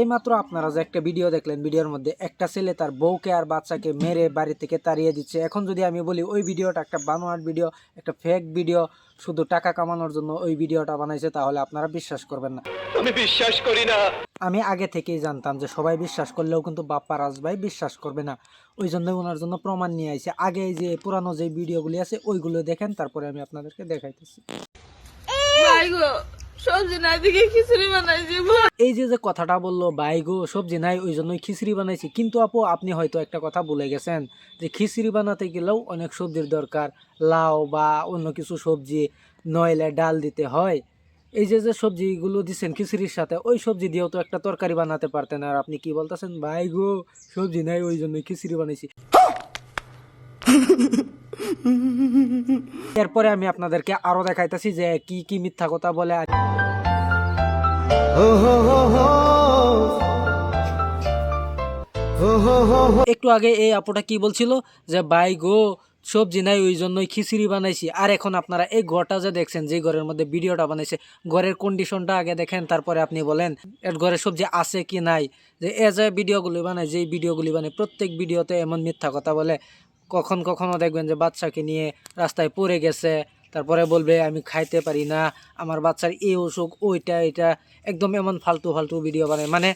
এইমাত্র আপনারা যে একটা ভিডিও দেখলেন ভিডিওর মধ্যে একটা ছেলে তার বউকে আর বাচ্চাকে মেরে বাড়ি থেকে তাড়িয়ে দিচ্ছে। এখন যদি আমি বলি ওই ভিডিওটা একটা বানোয়াট ভিডিও একটা ফেক ভিডিও শুধু টাকা কামানোর জন্য ওই ভিডিওটা বানাইছে তাহলে আপনারা বিশ্বাস করবেন না। আমি বিশ্বাস করি না। আমি আগে থেকেই জানতাম যে সবাই বিশ্বাস করলেও কিন্তু বাপ্পা রাজভাই বিশ্বাস করবে না। ওই জন্য ওনার জন্য প্রমাণ নিয়ে আইছে। আগে যে পুরানো যে ভিডিওগুলি আছে ওইগুলো দেখেন তারপরে আমি আপনাদেরকে দেখাইতেছি। ভাই গো সবজি না দিকে খিচুড়ি বানাইছি এই যে যে কথাটা বলল ভাই গো সবজি নাই ওই জন্যই খিচড়ি বানাইছি। কিন্তু আপু আপনি হয়তো একটা কথা ভুলে গেছেন যে খিচড়ি বানাতে গেলেও অনেক সবজির দরকার। লাউ বা অন্য কিছু সবজি নইলে ডাল দিতে হয়। এই যে যে সবজিগুলো দিচ্ছেন খিচুড়ির সাথে ওই সবজি দিয়েও তো একটা তরকারি বানাতে পারতেন। আর আপনি কি বলতেছেন ভাই গো সবজি নাই ওই জন্যই খিচড়ি বানাইছি। এরপরে আমি আপনাদেরকে আরও দেখাইতেছি যে কি কি মিথ্যা কথা বলে একটু আগে এই আপুটা কি বলছিল যে ভাই গো সবজি নাই ওই জন্যই খিচুড়ি বানাইছি। আর এখন আপনারা এই ঘরটা যে দেখছেন যে ঘরের মধ্যে ভিডিওটা বানাইছে ঘরের কন্ডিশনটা আগে দেখেন তারপরে আপনি বলেন এর ঘরে সবজি আছে কি নাই? যে এ যে ভিডিওগুলি বানায় যেই ভিডিওগুলি বানায় প্রত্যেক ভিডিওতে এমন মিথ্যা কথা বলে। কখন কখনো দেখবেন যে বাচ্চাকে নিয়ে রাস্তায় পড়ে গেছে তারপরে বলবে আমি খাইতে পারি না আমার বাচ্চার এই অসুখ ওইটা এটা। একদম এমন ফালতু ফালতু ভিডিও বানায়। মানে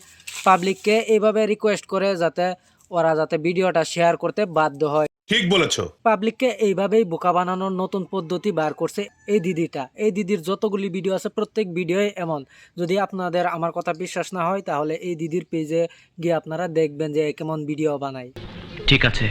পাবলিককে এইভাবে রিকোয়েস্ট করে যাতে ওরা যাতে ভিডিওটা শেয়ার করতে বাধ্য হয়। ঠিক বলেছ। পাবলিককে এইভাবেই বোকা বানানোর নতুন পদ্ধতি বার করছে এই দিদিটা। এই দিদির যতগুলি ভিডিও আছে প্রত্যেক ভিডিওই এমন। যদি আপনাদের আমার কথা বিশ্বাস না হয় তাহলে এই দিদির পেজে গিয়ে আপনারা দেখবেন যে কেমন ভিডিও বানায়। ঠিক আছে।